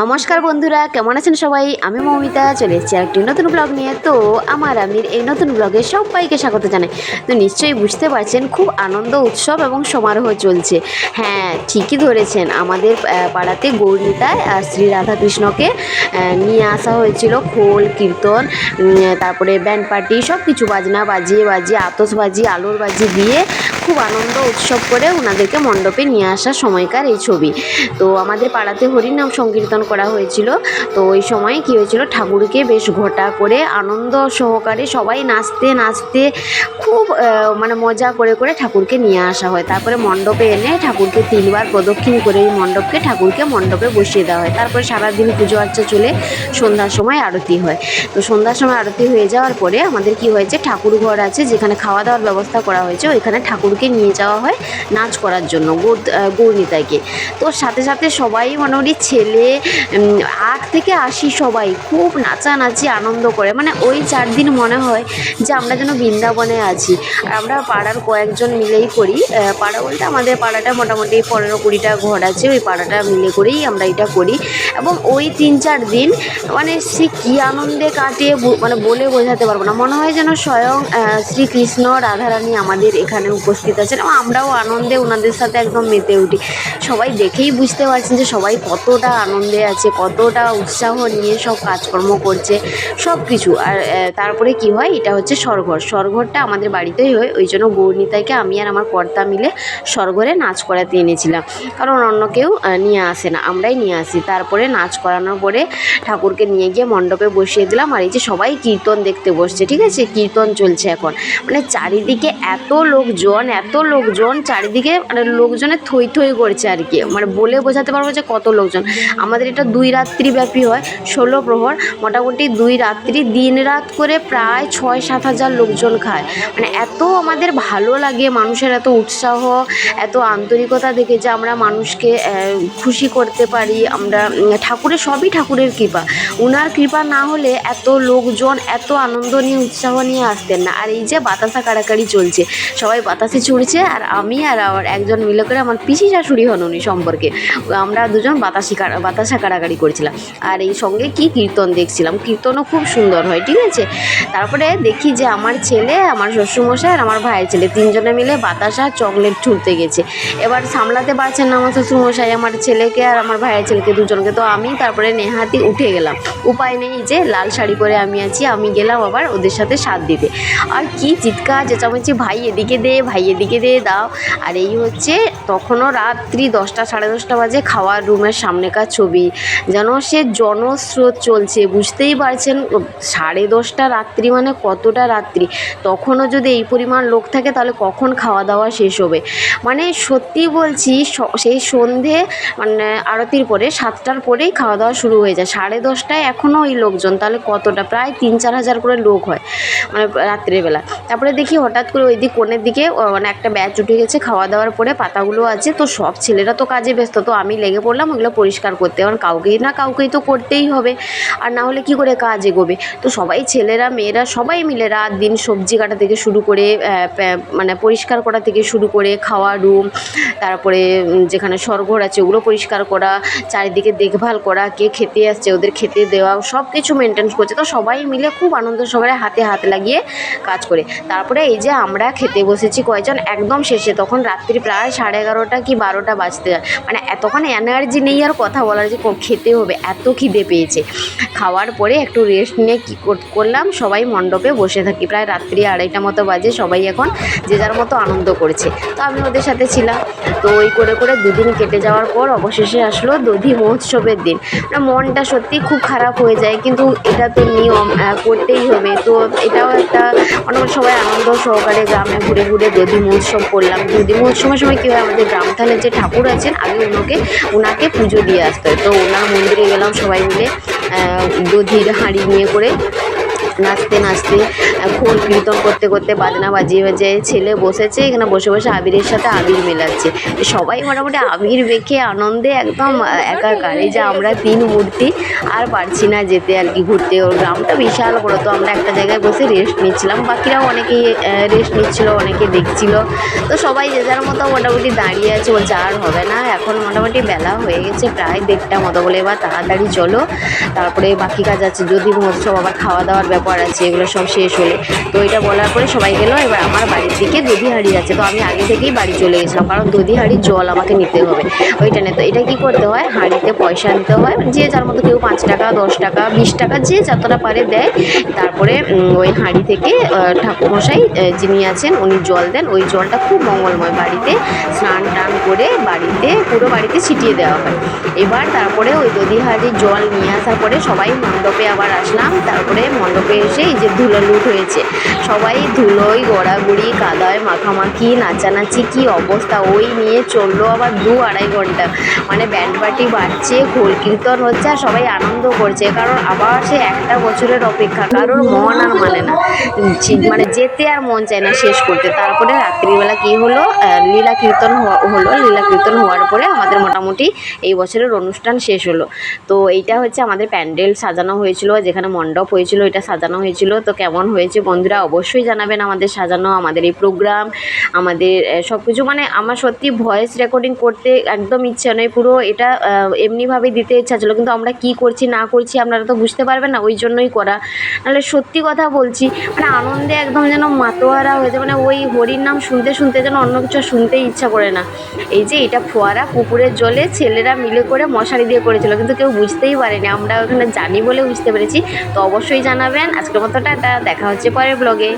নমস্কার বন্ধুরা, কেমন আছেন সবাই? আমি মৌমিতা, চলে এসেছি একটি নতুন ব্লগ নিয়ে। তো আমার আমির এই নতুন ব্লগে সবাইকে স্বাগত জানাই। তো নিশ্চয়ই বুঝতে পারছেন, খুব আনন্দ, উৎসব এবং সমারোহ চলছে। হ্যাঁ ঠিকই ধরেছেন। আমাদের পাড়াতে গৌরীতায় আর শ্রী রাধাকৃষ্ণকে নিয়ে আসা হয়েছিল খোল, কীর্তন তারপরে ব্যান্ড পার্টি সব কিছু বাজনা বাজিয়ে বাজিয়ে, আতসবাজি, আলোর বাজি দিয়ে খুব আনন্দ উৎসব করে ওনাদেরকে মণ্ডপে নিয়ে আসার সময়কার এই ছবি। তো আমাদের পাড়াতে হরিনাম সংকীর্তন করা হয়েছিল। তো ওই সময় কী হয়েছিল, ঠাকুরকে বেশ ঘটা করে আনন্দ সহকারে সবাই নাচতে নাচতে খুব মানে মজা করে করে ঠাকুরকে নিয়ে আসা হয়। তারপরে মণ্ডপে এনে ঠাকুরকে তিনবার প্রদক্ষিণ করে এই মণ্ডপকে ঠাকুরকে মণ্ডপে বসিয়ে দেওয়া হয়। তারপরে সারাদিন পুজো আর্চা চলে সন্ধ্যার সময় আরতি হয়। তো সন্ধ্যার সময় আরতি হয়ে যাওয়ার পরে আমাদের কি হয়েছে, ঠাকুর ঘর আছে যেখানে খাওয়া দাওয়ার ব্যবস্থা করা হয়েছে, ওইখানে ঠাকুরকে নিয়ে যাওয়া হয় নাচ করার জন্য গৌর গৌরনীতাকে তো সাথে সাথে সবাই মোটামুটি ছেলে আট থেকে আশি সবাই খুব নাচানাচি আনন্দ করে। মানে ওই চার দিন মনে হয় যে আমরা যেন বৃন্দাবনে আছি। আর আমরা পাড়ার কয়েকজন মিলেই করি। পাড়া বলতে আমাদের পাড়াটা মোটামুটি পনেরো কুড়িটা ঘর আছে, ওই পাড়াটা মিলে করেই আমরা এটা করি। এবং ওই তিন চার দিন মানে সে কী আনন্দে কাটিয়ে মানে বলে বোঝাতে পারব না। মনে হয় যেন স্বয়ং শ্রীকৃষ্ণ রাধারানী আমাদের এখানে উপস্থিত আছেন এবং আমরাও আনন্দে ওনাদের সাথে একদম মেতে উঠি। সবাই দেখেই বুঝতে পারছেন যে সবাই কতটা আনন্দে আছে, কতটা উৎসাহ নিয়ে সব কাজকর্ম করছে সব কিছু আর তারপরে কি হয়, এটা হচ্ছে স্বরঘর স্বরঘরটা আমাদের বাড়িতেই হয়, ওই জন্য গৌরনিতাইকে আমি আর আমার কর্তা মিলে স্বরঘরে নাচ করাতে এনেছিলাম। কারণ অন্য কেউ নিয়ে আসে না, আমরাই নিয়ে আসি। তারপরে নাচ করানোর পরে ঠাকুরকে নিয়ে গিয়ে মণ্ডপে বসিয়ে দিলাম। আর এই যে সবাই কীর্তন দেখতে বসছে, ঠিক আছে? কীর্তন চলছে এখন। মানে চারিদিকে এত লোকজন এত লোকজন, চারিদিকে মানে লোকজনের থই থই করছে আর কি। মানে বলে বোঝাতে পারব যে কত লোকজন। আমাদের এটা দুই রাত্রি ব্যাপী হয়। ষোলো প্রহর, মোটামুটি দুই রাত্রি, দিন রাত করে প্রায় ছয় সাত হাজার লোকজন খায়। মানে এত আমাদের ভালো লাগে মানুষের এত উৎসাহ, এত আন্তরিকতা দেখে যে আমরা মানুষকে খুশি করতে পারি, আমরা ঠাকুরের, সবই ঠাকুরের কৃপা। উনার কৃপা না হলে এত লোকজন, এত আনন্দ নিয়ে, উৎসাহ নিয়ে আসতেন না। আর এই যে বাতাসা কাড়াকাড়ি চলছে, সবাই বাতাসে ছুটছে আর আমি আর আমার একজন মিলে করে আমার পিসি শাশুড়ি হন উনি সম্পর্কে। আমরা দুজন বাতাসি বাতাসা কাড়াকাড়ি করছিলাম। আর এই সঙ্গে কি কীর্তন দেখছিলাম। কীর্তনও খুব সুন্দর হয়, ঠিক আছে? তারপরে দেখি যে আমার ছেলে, আমার শ্বশুরমশাই আর আমার ভাইয়ের ছেলে তিনজনে মিলে বাতাসা চকলেট ছুটতে গেছে। এবার সামলাতে পারছেন না আমার শ্বশুরমশাই, আমার ছেলেকে আর আমার ভাইয়ের ছেলেকে দুজনকে। তো আমি তারপরে নেহাতি উঠে গেলাম। উপায় নেই যে লাল শাড়ি পরে আমি আছি, আমি গেলাম আবার ওদের সাথে সাথ দিতে। আর কি চিৎকার, চেঁচামেচি, ভাই এদিকে দে, ভাই এদিকে দে, দাও। আর এই হচ্ছে তখনও রাত্রি দশটা, সাড়ে দশটা বাজে খাওয়ার রুমের সামনেকার ছবি। যেন সে জনস্রোত চলছে, বুঝতেই পারছেন? সাড়ে দশটা রাত্রি মানে কতটা রাত্রি? তখনও যদি এই পরিমাণ লোক থাকে, তাহলে কখন খাওয়া দাওয়া শেষ হবে? মানে সত্যি বলছি সেই সন্ধে মানে আরতির পরে, সাতটার পরেই খাওয়া দাওয়া শুরু হয়ে যায়। সাড়ে দশটায় এখনও ওই লোকজন, তাহলে কতটা? প্রায় তিন চার হাজার করে লোক হয় মানে রাত্রেবেলা তারপরে দেখি হঠাৎ করে ওই দিক কোণের দিকে মানে একটা ব্যাচ উঠে গেছে খাওয়া দাওয়ার পরে পাতাগুলো আছে। তো সব ছেলেরা তো কাজে ব্যস্ত, তো আমি লেগে পড়লাম, ওগুলো পরিষ্কার করতে। কারণ কাউকেই না কাউকেই তো করতেই হবে। আর না হলে কি করে কাজ এগোবে? তো সবাই ছেলেরা, মেয়েরা সবাই মিলে রাত দিন সবজি কাটা থেকে শুরু করে মানে পরিষ্কার করা থেকে শুরু করে, খাওয়া রুম তারপরে যেখানে সরঘর আছে ওগুলো পরিষ্কার করা, চারিদিকে দেখভাল করা, কে খেতে আসছে ওদের খেতে দেওয়া সব কিছু মেনটেন করছে। তো সবাই মিলে খুব আনন্দ সহকারে হাতে হাত লাগিয়ে কাজ করে। তারপরে এই যে আমরা খেতে বসেছি কয়েকজন একদম শেষে তখন রাত্রি প্রায় সাড়ে এগারোটা কি বারোটা বাজতে যায়। মানে এতক্ষণ এনার্জি নেই আর কথা বলার যে খেতে হবে। এত খিদে পেয়েছে। খাওয়ার পরে একটু রেস্ট নিয়ে কী কর- করলাম, সবাই মণ্ডপে বসে থাকি। প্রায় রাত্রি আড়াইটা মতো বাজে, সবাই এখন যে যার মতো আনন্দ করছে। তো আমি ওদের সাথে ছিলাম। তো ওই করে করে দুদিন কেটে যাওয়ার পর অবশেষে আসলো দধি মহোৎসবের দিন। মানে মনটা সত্যি খুব খারাপ হয়ে যায়, কিন্তু এটা তো নিয়ম করতেই হবে। তো এটাও একটা অনেক সবাই আনন্দ সহকারে গ্রামে ঘুরে ঘুরে দধি মহোৎসব করলাম। দধি মহোৎসবের সময় কী হয়? আমাদের গ্রাম থানের যে ঠাকুর আছেন, আগে ওনাকে ওনাকে পুজো দিয়ে আসতে হয়। তো ওনার মন্দিরে গেলাম সবাই মিলে দধির হাঁড়ি নিয়ে করে নাচতে নাচতে খোল কীর্তন করতে করতে বাজনা বাজিয়ে বাজিয়ে ছেলে বসেছে, এখানে বসে বসে আবিরের সাথে আবির মেলাচ্ছে। সবাই মোটামুটি আবির মেখে আনন্দে একদম একাকার। এই যে আমরা তিন মূর্তি, আর পারছি না যেতে আর কি ঘুরতে। ওর গ্রামটা বিশাল বড়, তো আমরা একটা জায়গায় বসে রেস্ট নিচ্ছিলাম। বাকিরাও অনেকেই রেস্ট নিচ্ছিল, অনেকে দেখছিল। তো সবাই যে যার মতো মোটামুটি দাঁড়িয়ে আছে বলছে আর হবে না। এখন মোটামুটি বেলা হয়ে গেছে, প্রায় দেড়টা মতো বলে। এবার তাড়াতাড়ি চলো। তারপরে বাকি কাজ আছে, যদি মহোৎসব আবার খাওয়া দাওয়ার ব্যাপার আছে, এগুলো সব শেষ হলে। তো এটা বলার পরে সবাই গেলো, এবার আমার বাড়ির দিকে দধি হাঁড়ি আছে। তো আমি আগে থেকেই বাড়ি চলে গেছিলাম, কারণ দধি হাঁড়ির জল আমাকে নিতে হবে ওইটা নিয়ে তো এটা কি করতে হয়? হাঁড়িতে পয়সা নিতে হয়, যে যার মতো কেউ পাঁচ টাকা, দশ টাকা, বিশ টাকা, যে যতটা পারে দেয়। তারপরে ওই হাঁড়ি থেকে ঠাকুরমশাই যিনি আছেন, উনি জল দেন। ওই জলটা খুব মঙ্গলময়। বাড়িতে স্নান টান করে বাড়িতে, পুরো বাড়িতে ছিটিয়ে দেওয়া হয়। এবার তারপরে ওই দধি জল নিয়ে আসার পরে সবাই মণ্ডপে আবার আসলাম। তারপরে মণ্ডপে এসে এই যে ধুলো লুট হয়েছে। সবাই ধুলোয়, গড়াগড়ি, কাদায়, মাখামাখি, নাচানাচি, কি অবস্থা? ওই নিয়ে চলল আবার দু আড়াই ঘণ্টা। মানে ব্যান্ড পার্টি বাজছে খোল কীর্তন হচ্ছে আর সবাই আনন্দ করছে। কারণ আবার সে একটা বছরের অপেক্ষা। কারোর মন আর মানে না। মানে যেতে আর মন চায় না শেষ করতে। তারপরে রাত্রিবেলা কি হলো? লীলা কীর্তন হলো। লীলা কীর্তন হওয়ার পরে আমাদের মোটামুটি এই বছরের অনুষ্ঠান শেষ হলো। তো এইটা হচ্ছে আমাদের প্যান্ডেল সাজানো হয়েছিল, যেখানে মণ্ডপ হয়েছিল, এটা সাজানো হয়েছিল। তো কেমন হয়েছে বন্ধুরা অবশ্যই জানাবেন আমাদের সাজানো, আমাদের এই প্রোগ্রাম, আমাদের সব কিছু মানে আমার সত্যি ভয়েস রেকর্ডিং করতে একদম ইচ্ছা নয়, পুরো এটা এমনিভাবেই দিতে ইচ্ছা ছিল, কিন্তু আমরা কি করছি, না করছি আপনারা তো বুঝতে পারবেন না, ওই জন্যই করা। নাহলে সত্যি কথা বলছি মানে আনন্দে একদম যেন মাতোয়ারা হয়েছে মানে ওই হরির নাম শুনতে শুনতে যেন অন্য কিছু আর শুনতেই ইচ্ছা করে না। এই যে এটা ফোয়ারা পুকুরের জলে ছেলেরা মিলে করে মশারি দিয়ে করেছিল, কিন্তু কেউ বুঝতেই পারেনি। আমরা ওখানে জানি বলে বুঝতে পেরেছি। তো অবশ্যই জানাবেন। আজকের মতোটা টাটা। দেখা হচ্ছে পরের ব্লগে